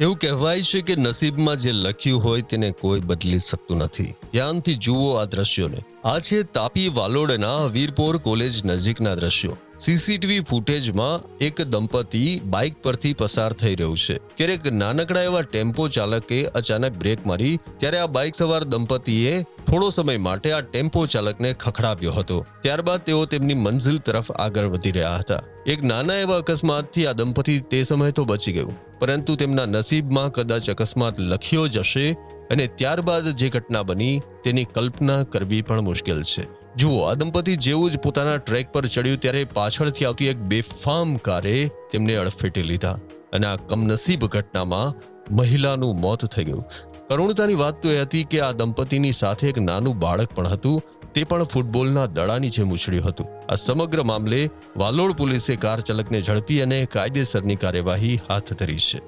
એવું કહેવાય છે કે નસીબમાં જે લખ્યું હોય તેને કોઈ બદલી શકતું નથી. ધ્યાનથી જુઓ આ દ્રશ્યોને. આ છે તાપી વાલોડના વીરપોર કોલેજ નજીકના દ્રશ્યો. સીસીટીવી ફૂટેજમાં એક દંપતી બાઇક પરથી પસાર થઈ રહ્યું છે. ક્યારેક નાનકડા એવા ટેમ્પો ચાલકે અચાનક બ્રેક મારી, ત્યારે આ બાઇક સવાર દંપતીએ થોડો સમય માટે આ ટેમ્પો ચાલકને ખખડાવ્યો હતો. ત્યારબાદ તેઓ તેમની મંઝિલ તરફ આગળ વધી રહ્યા હતા. એક નાના એવા અકસ્માતથી આ દંપતી તે સમયે તો બચી ગયું. પરંતુ તેમના નસીબમાં કદાચ અકસ્માત લખ્યો જશે અને ત્યારબાદ જે ઘટના બની તેની કલ્પના કરવી પણ મુશ્કેલ છે. જુઓ, આ દંપતી જેવું જ પોતાના ટ્રેક પર ચડ્યું ત્યારે પાછળથી આવતી એક બેફામ કારે તેમને અડફેટે લીધા અને આ કમનસીબ ઘટનામાં મહિલાનું મોત થઈ ગયું. કરુણતાની વાત તો એ હતી કે આ દંપતીની સાથે એક નાનું બાળક પણ હતું. તે પણ ફૂટબોલના દડાની જેમ ઉછળ્યું હતું. આ સમગ્ર મામલે વાલોડ પોલીસે કાર ચાલકને ઝડપી અને કાયદેસરની કાર્યવાહી હાથ ધરી છે.